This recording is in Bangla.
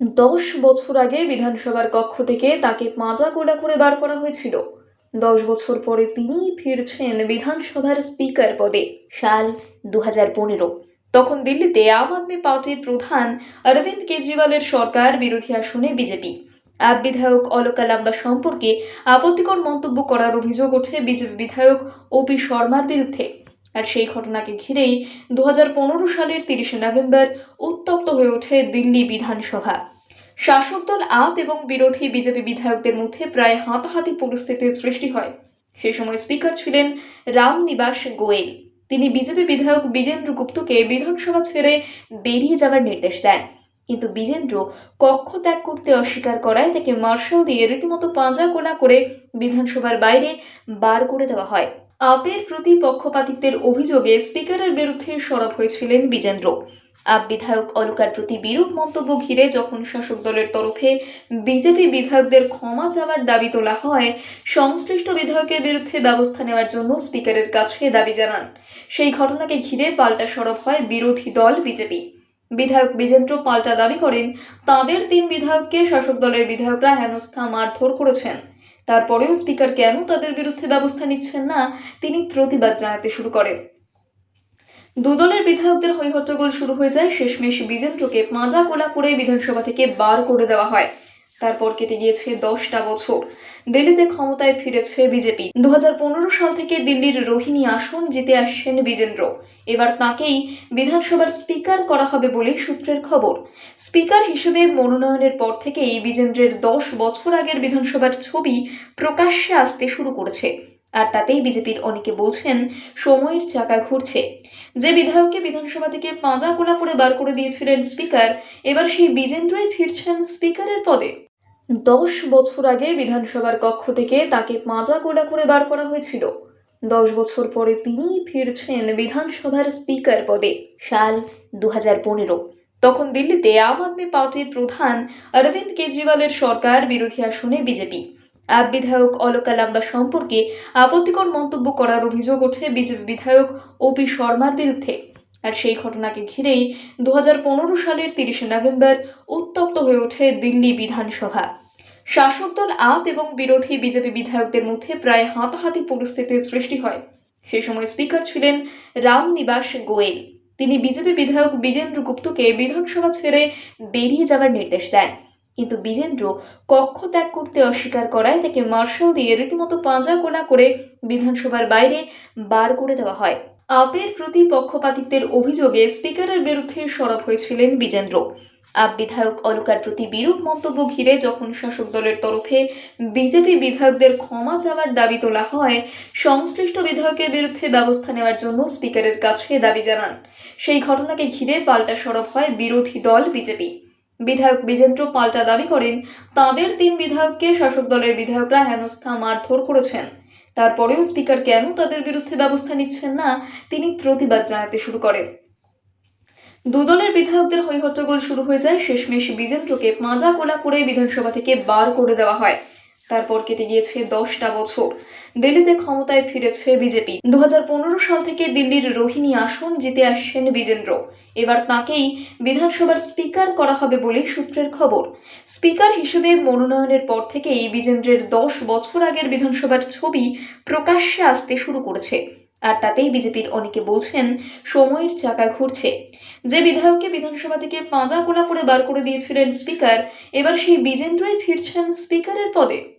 দশ বছর আগে বিধানসভার কক্ষ থেকে তাকে পাঁজা গোলা করে বার করা হয়েছিল। দশ বছর পরে তিনি ফিরছেন বিধানসভার স্পিকার পদে, সাল দু হাজার পনেরো। তখন দিল্লিতে আম আদমি পার্টির প্রধান অরবিন্দ কেজরিওয়ালের সরকার বিরোধী আসনে বিজেপি। আপ বিধায়ক অলকা লাম্বা সম্পর্কে আপত্তিকর মন্তব্য করার অভিযোগ ওঠে বিজেপি বিধায়ক ওপি শর্মার বিরুদ্ধে। আর সেই ঘটনাকে ঘিরেই দু হাজার পনেরো সালের তিরিশে নভেম্বর উত্তপ্ত হয়ে ওঠে দিল্লি বিধানসভা। শাসক দল আপ এবং বিরোধী বিজেপি বিধায়কদের মধ্যে প্রায় হাতাহাতি পরিস্থিতির সৃষ্টি হয়। সে সময় স্পিকার ছিলেন রামনিবাস গোয়েল। তিনি বিজেপি বিধায়ক বিজেন্দ্র গুপ্তকে বিধানসভা ছেড়ে বেরিয়ে যাওয়ার নির্দেশ দেন। কিন্তু বিজেন্দ্র কক্ষ ত্যাগ করতে অস্বীকার করায় তাকে মার্শাল দিয়ে রীতিমতো পাঁজা কোলা করে বিধানসভার বাইরে বার করে দেওয়া হয়। আপের প্রতি পক্ষপাতিত্বের অভিযোগে স্পিকারের বিরুদ্ধে সরব হয়েছিলেন বিজেন্দ্র। আপ বিধায়ক অলকার প্রতি বিরূপ মন্তব্য ঘিরে যখন শাসক দলের তরফে বিজেপি বিধায়কদের ক্ষমা চাওয়ার দাবি তোলা হয়, সংশ্লিষ্ট বিধায়কের বিরুদ্ধে ব্যবস্থা নেওয়ার জন্য স্পিকারের কাছে দাবি জানান। সেই ঘটনাকে ঘিরে পাল্টা সরব হয় বিরোধী দল বিজেপি। বিধায়ক বিজেন্দ্র পাল্টা দাবি করেন, তাদের তিন বিধায়ককে শাসক দলের বিধায়করা হেনস্থা মারধর করেছেন। তারপরেও স্পিকার কেন তাদের বিরুদ্ধে ব্যবস্থা নিচ্ছেন না, তিনি প্রতিবাদ জানাতে শুরু করেন। দুদলের বিধায়কদের হৈহট্টগোল শুরু হয়ে যায়, শেষমেশ বিজেন্দ্রকে মাজা কোলা করে বিধানসভা থেকে বার করে দেওয়া হয়। তারপর কেটে গিয়েছে দশটা বছর। দিল্লিতে ক্ষমতায় ফিরেছে বিজেপি। দু হাজার পনেরো সাল থেকে দিল্লির রোহিণী আসন জিতে আসছেন বিজেন্দ্র। এবার তাকেই বিধানসভার স্পিকার করা হবে বলে সূত্রের খবর। স্পিকার হিসেবে মনোনয়নের পর থেকেই বিজেন্দ্রের দশ বছর আগের বিধানসভার ছবি প্রকাশ্যে আসতে শুরু করেছে। আর তাতেই বিজেপির অনেকে বলছেন, সময়ের চাকা ঘুরছে। যে বিধায়ককে বিধানসভা থেকে পাঁজা কোলা করে বার করে দিয়েছিলেন স্পিকার, এবার সেই বিজেন্দ্রই ফিরছেন স্পিকারের পদে। দশ বছর আগে বিধানসভার কক্ষ থেকে তাকে পাঁজা কোলা করে বার করা হয়েছিল। দশ বছর পরে তিনি ফিরছেন বিধানসভার স্পিকার পদে, সাল দু হাজার পনেরো। তখন দিল্লিতে আম আদমি পার্টির প্রধান অরবিন্দ কেজরিওয়ালের সরকার বিরোধী আসনে বিজেপি। আপ বিধায়ক অলকা লাম্বা সম্পর্কে আপত্তিকর মন্তব্য করার অভিযোগ ওঠে বিজেপি বিধায়ক ওপি শর্মার বিরুদ্ধে। আর সেই ঘটনাকে ঘিরেই দু হাজার পনেরো সালের তিরিশে নভেম্বর উত্তপ্ত হয়ে ওঠে দিল্লি বিধানসভা। শাসক দল আপ এবং বিরোধী বিজেপি বিধায়কদের মধ্যে প্রায় হাতাহাতি পরিস্থিতির সৃষ্টি হয়। সে সময় স্পিকার ছিলেন রামনিবাস গোয়েল। তিনি বিজেপি বিধায়ক বিজেন্দ্র গুপ্তকে বিধানসভা ছেড়ে বেরিয়ে যাওয়ার নির্দেশ দেন। কিন্তু বিজেন্দ্র কক্ষ ত্যাগ করতে অস্বীকার করায় তাকে মার্শাল দিয়ে রীতিমতো পাঁজা কোলা করে বিধানসভার বাইরে বার করে দেওয়া হয়। আপের প্রতি পক্ষপাতিত্বের অভিযোগে স্পিকারের বিরুদ্ধে সরব হয়েছিলেন বিজেন্দ্র। আপ বিধায়ক অলকার প্রতি বিরূপ মন্তব্য ঘিরে যখন শাসক দলের তরফে বিজেপি বিধায়কদের ক্ষমা চাওয়ার দাবি তোলা হয়, সংশ্লিষ্ট বিধায়কের বিরুদ্ধে ব্যবস্থা নেওয়ার জন্য স্পিকারের কাছে দাবি জানান। সেই ঘটনাকে ঘিরে পাল্টা সরব হয় বিরোধী দল বিজেপি। বিধায়ক বিজেন্দ্র পাল্টা দাবি করেন, তাদের তিন বিধায়ককে শাসক দলের বিধায়করা হেনস্থা মারধর করেছেন। তারপরেও স্পিকার কেন তাদের বিরুদ্ধে ব্যবস্থা নিচ্ছেন না, তিনি প্রতিবাদ জানাতে শুরু করেন। দুদলের বিধায়কদের হৈহট্টগোল শুরু হয়ে যায়, শেষমেশ বিজেন্দ্রকে মাজা কোলা করে বিধানসভা থেকে বার করে দেওয়া হয়। তারপর কেটে গিয়েছে দশটা বছর। দিল্লিতে ক্ষমতায় ফিরেছে বিজেপি। দু হাজার পনেরো সাল থেকে দিল্লির রোহিণী আসন জিতে আসছেন বিজেন্দ্র। এবার তাকেই বিধানসভার স্পিকার করা হবে বলে সূত্রের খবর। স্পিকার হিসেবে মনোনয়নের পর থেকেই বিজেন্দ্রের দশ বছর আগের বিধানসভার ছবি প্রকাশ্যে আসতে শুরু করেছে। আর তাতেই বিজেপির অনেকে বলছেন, সময়ের চাকা ঘুরছে। যে বিধায়ককে বিধানসভা থেকে পাঁজা কোলা করে বার করে দিয়েছিলেন স্পিকার, এবার সেই বিজেন্দ্রই ফিরছেন স্পিকারের পদে।